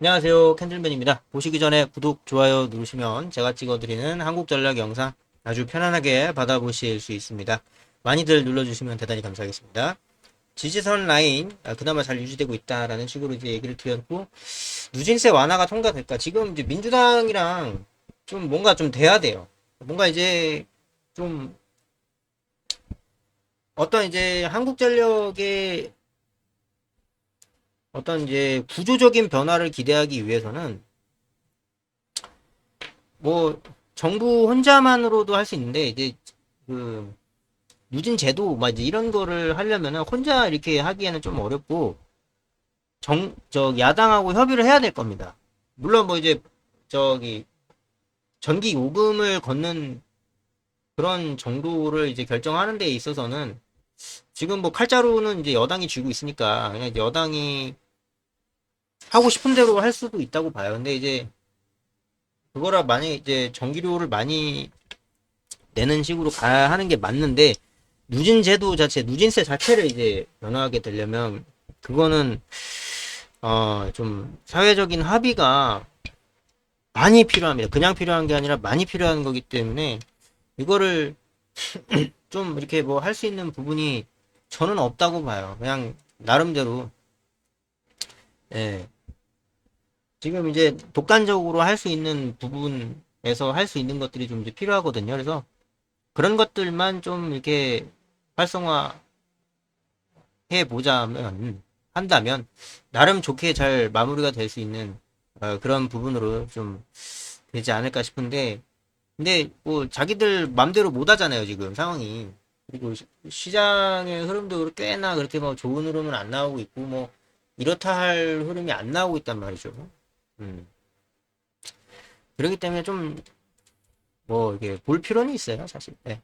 안녕하세요. 캔들맨입니다. 보시기 전에 구독, 좋아요 누르시면 제가 찍어드리는 한국전략 영상 아주 편안하게 받아보실 수 있습니다. 많이들 눌러주시면 대단히 감사하겠습니다. 지지선 라인 아, 그나마 잘 유지되고 있다라는 식으로 이제 얘기를 드렸고 누진세 완화가 통과될까? 지금 이제 민주당이랑 좀 뭔가 좀 돼야 돼요. 뭔가 이제 좀 어떤 이제 한국전력의 어떤 이제 구조적인 변화를 기대하기 위해서는 뭐 정부 혼자만으로도 할 수 있는데 이제 그 누진 제도 막 이제 이런 거를 하려면은 혼자 이렇게 하기에는 좀 어렵고 정 저 야당하고 협의를 해야 될 겁니다. 물론 뭐 이제 저기 전기 요금을 걷는 그런 정도를 이제 결정하는 데 있어서는 지금 뭐 칼자루는 이제 여당이 쥐고 있으니까 그냥 여당이 하고 싶은 대로 할 수도 있다고 봐요. 근데 이제 그거라 만약에 이제 전기료를 많이 내는 식으로 가야 하는 게 맞는데 누진 제도 자체, 누진세 자체를 이제 변화하게 되려면 그거는 어 좀 사회적인 합의가 많이 필요합니다. 그냥 필요한 게 아니라 많이 필요한 거기 때문에 이거를 좀 이렇게 뭐 할 수 있는 부분이 저는 없다고 봐요. 그냥 나름대로 예. 지금 이제 독단적으로 할 수 있는 부분에서 할 수 있는 것들이 좀 이제 필요하거든요. 그래서 그런 것들만 좀 이렇게 활성화 해 보자면 한다면 나름 좋게 잘 마무리가 될 수 있는 어, 그런 부분으로 좀 되지 않을까 싶은데 근데 뭐 자기들 맘대로 못 하잖아요 지금 상황이 그리고 시- 시장의 흐름도 꽤나 그렇게 뭐 좋은 흐름은 안 나오고 있고 뭐 이렇다 할 흐름이 안 나오고 있단 말이죠. 음. 그렇기 때문에 좀 뭐 이게 볼 필요는 있어요 사실. 네.